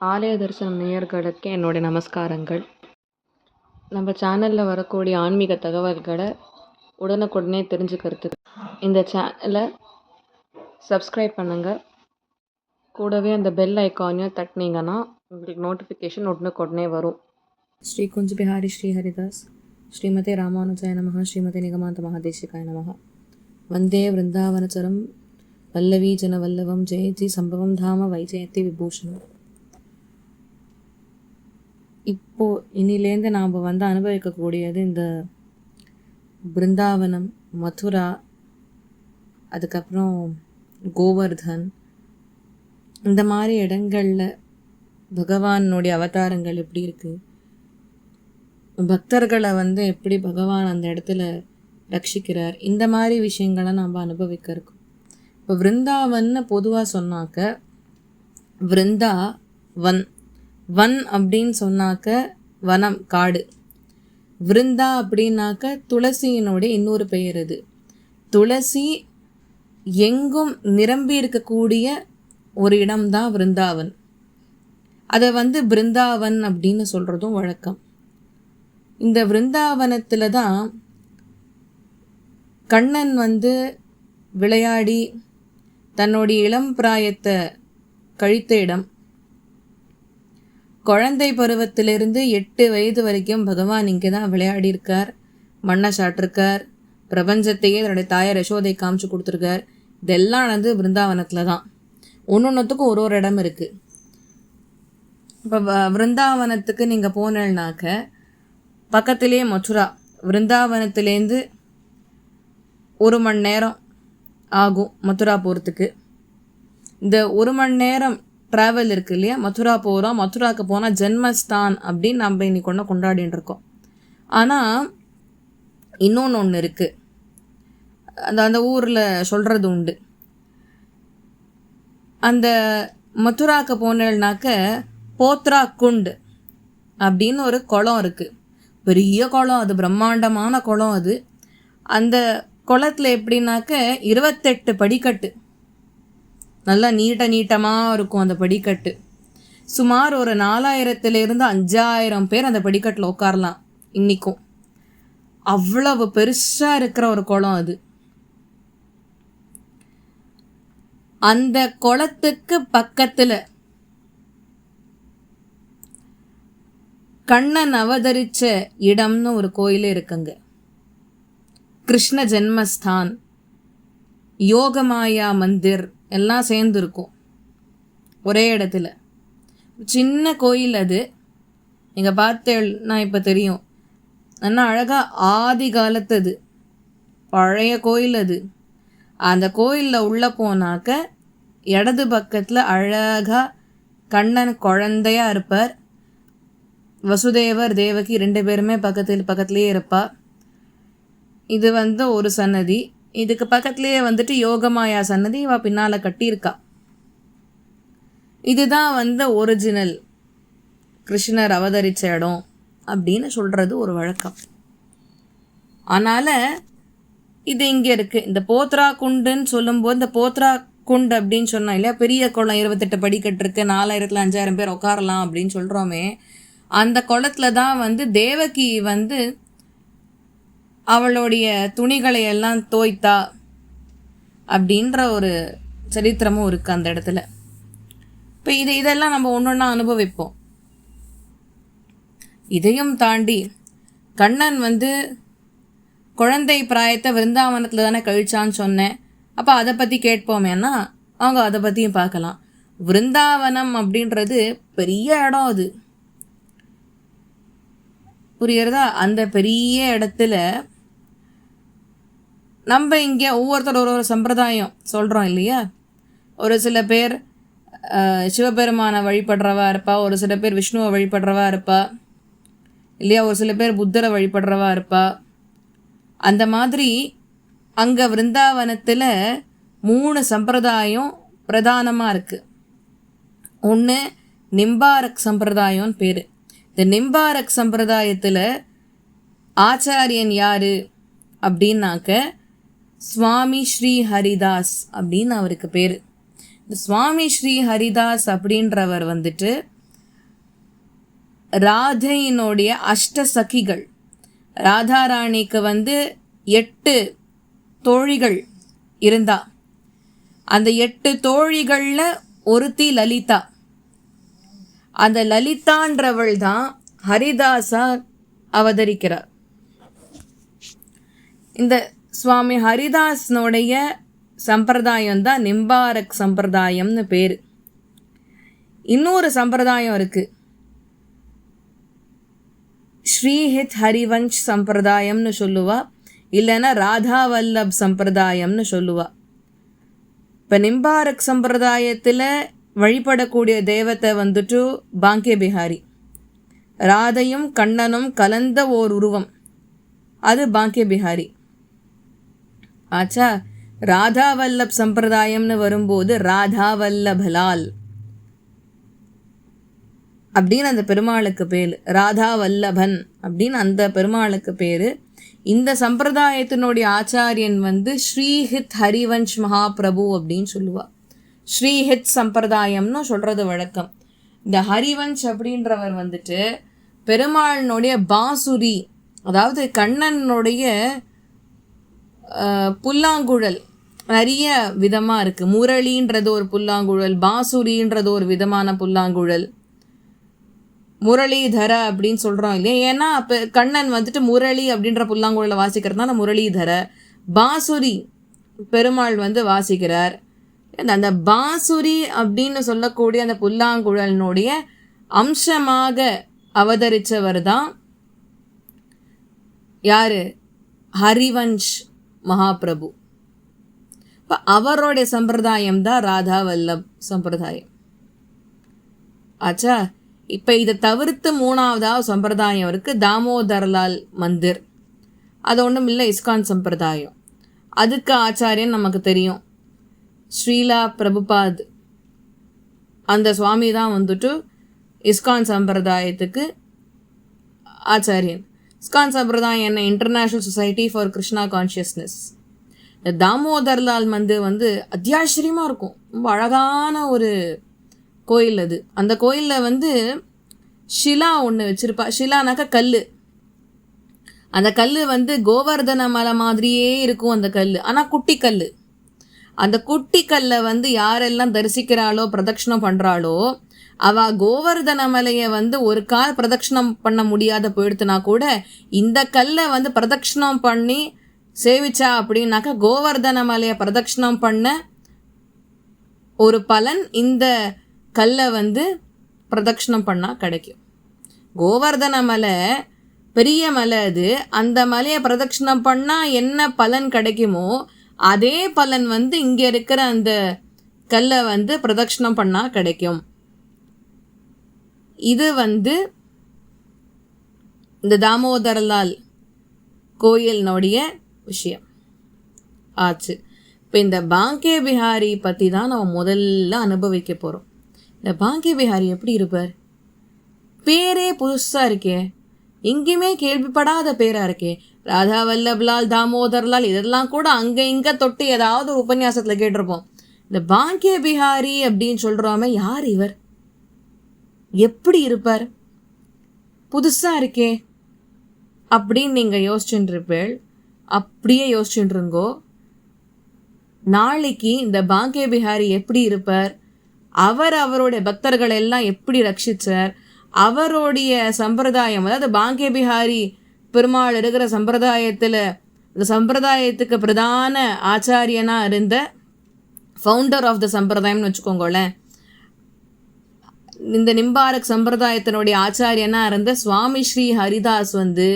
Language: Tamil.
ஆலய தரிசனம் நேயர்களுக்கு என்னுடைய நமஸ்காரங்கள். நம்ம சேனலில் வரக்கூடிய ஆன்மீக தகவல்களை உடனுக்குடனே தெரிஞ்சுக்கிறதுக்கு இந்த சேனலை சப்ஸ்கிரைப் பண்ணுங்கள் கூடவே அந்த பெல் ஐக்கானையும் தட்டினீங்கன்னா உங்களுக்கு நோட்டிஃபிகேஷன் உடனுக்குடனே வரும். ஸ்ரீ குஞ்சு பிஹாரி ஸ்ரீ ஹரிதாஸ் ஸ்ரீமதி ராமானுஜாய நமः ஸ்ரீமதி நிகமாந்த மகாதேசிகாய நமः வந்தே விருந்தாவனச்சரம் வல்லவி ஜனவல்லவம் ஜெயஜி சம்பவம் தாம வைஜெயந்தி விபூஷணம். இப்போது இன்னிலேருந்து நாம் வந்து அனுபவிக்கக்கூடியது இந்த பிருந்தாவனம் மதுரா அதுக்கப்புறம் கோவர்தன் இந்த மாதிரி இடங்களில் பகவானுடைய அவதாரங்கள் எப்படி இருக்குது பக்தர்களை வந்து எப்படி பகவான் அந்த இடத்துல ரட்சிக்கிறார்? இந்த மாதிரி விஷயங்களை நாம் அனுபவிக்க இருக்கோம் இப்போ விருந்தாவன்னு பொதுவாக சொன்னாக்க விருந்தா வன் வன் அப்படின்னு சொன்னாக்க வனம் காடு. விருந்தா அப்படின்னாக்க துளசியினுடைய இன்னொரு பெயர் இது. துளசி எங்கும் நிரம்பி இருக்கக்கூடிய ஒரு இடம்தான் விருந்தாவன். அதை வந்து பிருந்தாவன் அப்படின்னு சொல்கிறதும் வழக்கம். இந்த விருந்தாவனத்தில் தான் கண்ணன் வந்து விளையாடி தன்னுடைய இளம் பிராயத்தை கழித்த இடம். குழந்தை பருவத்திலிருந்து எட்டு வயது வரைக்கும் பகவான் இங்கே தான் விளையாடி இருக்கார் மண்ணை சாட்டிருக்கார் பிரபஞ்சத்தையே தன்னுடைய தாயார் யசோதை காமிச்சு கொடுத்துருக்கார். இதெல்லாம் வந்து பிருந்தாவனத்தில் தான். ஒன்று ஒன்றுத்துக்கும் ஒரு ஒரு இடம் இருக்குது இப்போ விருந்தாவனத்துக்கு நீங்கள் போனேன்னாக்க பக்கத்திலே மதுரா விருந்தாவனத்துலேருந்து ஒரு மணி நேரம் ஆகும் மதுரா போகிறதுக்கு இந்த ஒரு மணி நேரம் ட்ராவல் இருக்கு இல்லையா? மதுரா போகிறோம் மதுராவுக்கு போனால் ஜென்மஸ்தான் அப்படின்னு நம்ம இன்னைக்கு ஒன்று கொண்டாடின்னு இருக்கோம். ஆனால் இன்னொன்று ஒன்று இருக்குது அந்த அந்த ஊரில் சொல்கிறது உண்டு. அந்த மதுராக்கு போனேன்னாக்க போத்ரா குண்டு அப்படின்னு ஒரு குளம் இருக்குது பெரிய குளம் அது பிரம்மாண்டமான குளம் அது. அந்த குளத்தில் எப்படின்னாக்க இருபத்தெட்டு படிக்கட்டு. நல்லா நீட்ட நீட்டமாக இருக்கும் அந்த படிக்கட்டு. சுமார் ஒரு நாலாயிரத்துலேருந்து அஞ்சாயிரம் பேர் அந்த படிக்கட்டில் உட்காரலாம் இன்றைக்கும் அவ்வளவு பெருசாக இருக்கிற ஒரு குளம் அது. அந்த குளத்துக்கு பக்கத்தில் கண்ணன் அவதரிச்ச இடம்னு ஒரு கோயிலே இருக்குங்க. கிருஷ்ண ஜென்மஸ்தான். யோகமாயா மந்திர் எல்லாம் சேர்ந்துருக்கும். ஒரே இடத்துல. சின்ன கோயில் அது. நீங்கள் பார்த்தேன்னா இப்போ தெரியும். நல்லா அழகாக ஆதி காலத்தது. பழைய கோயில் அது. அந்த கோயிலில் உள்ளே போனாக்க இடது பக்கத்தில் அழகாக கண்ணன் குழந்தையாக இருப்பார். வசுதேவர் தேவகி ரெண்டு பேருமே பக்கத்தில் பக்கத்துலேயே இருப்பா. இது வந்து ஒரு சன்னதி. இதுக்கு பக்கத்துலேயே வந்துட்டு யோகமாயா சன்னதி இவ பின்னால் கட்டியிருக்கா. இதுதான் வந்து ஒரிஜினல் கிருஷ்ணர் அவதரித்த இடம் அப்படின்னு சொல்கிறது ஒரு வழக்கம். அதனால் இது இங்கே இருக்குது இந்த போத்ரா குண்டுன்னு சொல்லும்போது இந்த போத்ரா குண்டு அப்படின்னு சொன்னோம் இல்லையா? பெரிய குளம் இருபத்தெட்டு படிக்கட்டுருக்கு நாலாயிரத்தில் அஞ்சாயிரம் பேர் உட்காரலாம் அப்படின்னு சொல்கிறோமே அந்த குளத்தில் தான் வந்து தேவகி வந்து அவளுடைய துணிகளை எல்லாம் தோய்த்தா அப்படின்ற ஒரு சரித்திரமும் இருக்குது அந்த இடத்துல. இப்போ இது இதெல்லாம் நம்ம ஒன்று ஒன்றா அனுபவிப்போம். இதையும் தாண்டி கண்ணன் வந்து குழந்தை பிராயத்தை விருந்தாவனத்தில் தானே கழிச்சான்னு சொன்னேன். அப்போ அதை பற்றி கேட்போமேனா அவங்க அதை பற்றியும் பார்க்கலாம். விருந்தாவனம் அப்படின்றது பெரிய இடம் அது. புரியுறதா அந்த பெரிய இடத்துல நம்ம இங்கே ஒவ்வொருத்தர் ஒரு ஒரு சம்பிரதாயம் சொல்கிறோம் இல்லையா? ஒரு சில பேர் சிவபெருமானை வழிபடுறவா இருப்பா ஒரு சில பேர் விஷ்ணுவை வழிபடுறவா இருப்பா இல்லையா? ஒரு சில பேர் புத்தரை வழிபடுறவா இருப்பா. அந்த மாதிரி அங்கே விருந்தாவனத்தில் மூணு சம்பிரதாயம் பிரதானமாக இருக்குது ஒன்று நிம்பாரக் சம்பிரதாயம்னு பேர். இந்த நிம்பாரக் சம்பிரதாயத்தில் ஆச்சாரியன் யார் அப்படின்னாக்க சுவாமி ஸ்ரீ ஹரிதாஸ் அப்படின்னு அவருக்கு பேர். இந்த சுவாமி ஸ்ரீ ஹரிதாஸ் அப்படின்றவர் வந்துட்டு ராதையினுடைய அஷ்ட சகிகள். ராதாராணிக்கு வந்து எட்டு தோழிகள் இருந்தா. அந்த எட்டு தோழிகளில் ஒருத்தி லலிதா. அந்த லலிதான்றவள் தான் ஹரிதாசா அவதரிக்கிறார். இந்த சுவாமி ஹரிதாஸ்னுடைய சம்பிரதாயம் தான் நிம்பாரக் சம்பிரதாயம்னு பேர். இன்னொரு சம்பிரதாயம் இருக்குது ஸ்ரீஹித் ஹரிவன்ஷ் சம்பிரதாயம்னு சொல்லுவா. இல்லைன்னா ராதா வல்லப் சம்பிரதாயம்னு சொல்லுவா. இப்போ நிம்பாரக் சம்பிரதாயத்தில் வழிபடக்கூடிய தேவத்தை வந்துட்டு பாங்கே பிஹாரி ராதையும் கண்ணனும் கலந்த ஓர் உருவம். அது பாங்கே பிஹாரி ஆச்சா. ராதா வல்லப் சம்பிரதாயம்னு வரும்போது ராதா வல்லபலால் அப்படின்னு அந்த பெருமாளுக்கு பேர். ராதா வல்லபன் அப்படின்னு அந்த பெருமாளுக்கு பேர். இந்த சம்பிரதாயத்தினுடைய ஆச்சாரியன் வந்து ஸ்ரீஹித் ஹரிவன்ஷ் மகாபிரபு அப்படின்னு சொல்லுவா. ஸ்ரீஹித் சம்பிரதாயம்னு சொல்கிறது வழக்கம். இந்த ஹரிவன்ஷ் அப்படின்றவர் வந்துட்டு பெருமாளினுடைய பாசுரி அதாவது கண்ணனுடைய புல்லாங்குழல். நிறைய விதமாக இருக்குது முரளின்றது ஒரு புல்லாங்குழல் பாசுரின்றது ஒரு விதமான புல்லாங்குழல். முரளிதர அப்படின்னு சொல்கிறோம் இல்லையா? ஏன்னா அப்போ கண்ணன் வந்துட்டு முரளி அப்படின்ற புல்லாங்குழலை வாசிக்கிறதுனால முரளிதர. பாசுரி பெருமாள் வந்து வாசிக்கிறார். அந்த- அந்த பாசுரி அப்படின்னு சொல்லக்கூடிய அந்த புல்லாங்குழலினுடைய அம்சமாக அவதரித்தவர் தான் யாரு? ஹரிவன்ஷ். மகாபிரபு. இப்போ அவருடைய சம்பிரதாயம் தான் ராதா வல்லப் சம்பிரதாயம். ஆச்சா? இப்போ இதை தவிர்த்து மூணாவதாவது சம்பிரதாயம் இருக்குது தாமோதர்லால் மந்திர். அது ஒன்றும் இல்லை இஸ்கான் சம்பிரதாயம். அதுக்கு ஆச்சாரியன் நமக்கு தெரியும். ஸ்ரீலா பிரபுபாத். அந்த சுவாமி தான் வந்துட்டு இஸ்கான் சம்பிரதாயத்துக்கு ஆச்சாரியன். இஸ்கான் சம்பிரதாயம் என்ன international society for Krishna consciousness இந்த தாமோதர்லால் மந்திர் வந்து அத்தியாச்சரியமாக இருக்கும். ரொம்ப அழகான ஒரு கோயில் அது. அந்த கோயிலில் வந்து ஷிலா ஒன்று வச்சுருப்பா. ஷிலானாக்கா கல் அந்த கல் வந்து கோவர்தன மலை மாதிரியே இருக்கும் அந்த கல் ஆனால் குட்டி கல் அந்த குட்டி கல்லை வந்து யாரெல்லாம் தரிசிக்கிறாளோ பிரதட்சணம் பண்ணுறாளோ அவ கோவர்தன மலையை வந்து ஒரு கால் பிரதட்சிணம் பண்ண முடியாத போயிடுத்துனா கூட இந்த கல்லை வந்து பிரதட்சிணம் பண்ணி சேவிச்சா அப்படின்னாக்கா கோவர்தன மலையை பிரதட்சிணம் பண்ண ஒரு பலன் இந்த கல்லை வந்து பிரதட்சிணம் பண்ணால் கிடைக்கும். கோவர்தன மலை பெரிய மலை அது. அந்த மலையை பிரதட்சிணம் பண்ணால் என்ன பலன் கிடைக்குமோ அதே பலன் வந்து இங்கே இருக்கிற அந்த கல்லை வந்து பிரதட்சிணம் பண்ணால் கிடைக்கும். இது வந்து இந்த தாமோதரலால் கோயிலினுடைய விஷயம். ஆச்சு. இப்போ இந்த பாங்கிய பிஹாரி பற்றி தான் நம்ம முதல்ல அனுபவிக்க போகிறோம் இந்த பாங்கிய பிஹாரி எப்படி இருப்பார்? பேரே புதுசாக இருக்கே. எங்கேயுமே கேள்விப்படாத பேராக இருக்கே. ராதா வல்லப்லால் தாமோதர்லால் இதெல்லாம் கூட அங்கே இங்கே தொட்டு ஏதாவது ஒரு உபன்யாசத்தில் கேட்டிருப்போம். இந்த பாங்கிய பிஹாரி அப்படின்னு சொல்கிறோமே யார் இவர்? எப்படி இருப்பார்? புதுசாக இருக்கே. அப்படின்னு நீங்கள் யோசிச்சுட்டு இருப்பேள் அப்படியே யோசிச்சுட்டுருங்கோ நாளைக்கு இந்த பாங்கே பிஹாரி எப்படி இருப்பார்? அவர் அவருடைய பக்தர்கள் எல்லாம் எப்படி ரட்சித்தார் அவருடைய சம்பிரதாயம் அதாவது பாங்கே பிஹாரி பெருமாள் இருக்கிற சம்பிரதாயத்தில் இந்த சம்பிரதாயத்துக்கு பிரதான ஆச்சாரியனாக இருந்த ஃபவுண்டர் ஆஃப் த சம்பிரதாயம்னு வச்சுக்கோங்களேன். இந்த நிம்பாரக் சம்பிரதாயத்தினுடைய ஆச்சாரியனாக இருந்த சுவாமி ஸ்ரீ ஹரிதாஸ் வந்து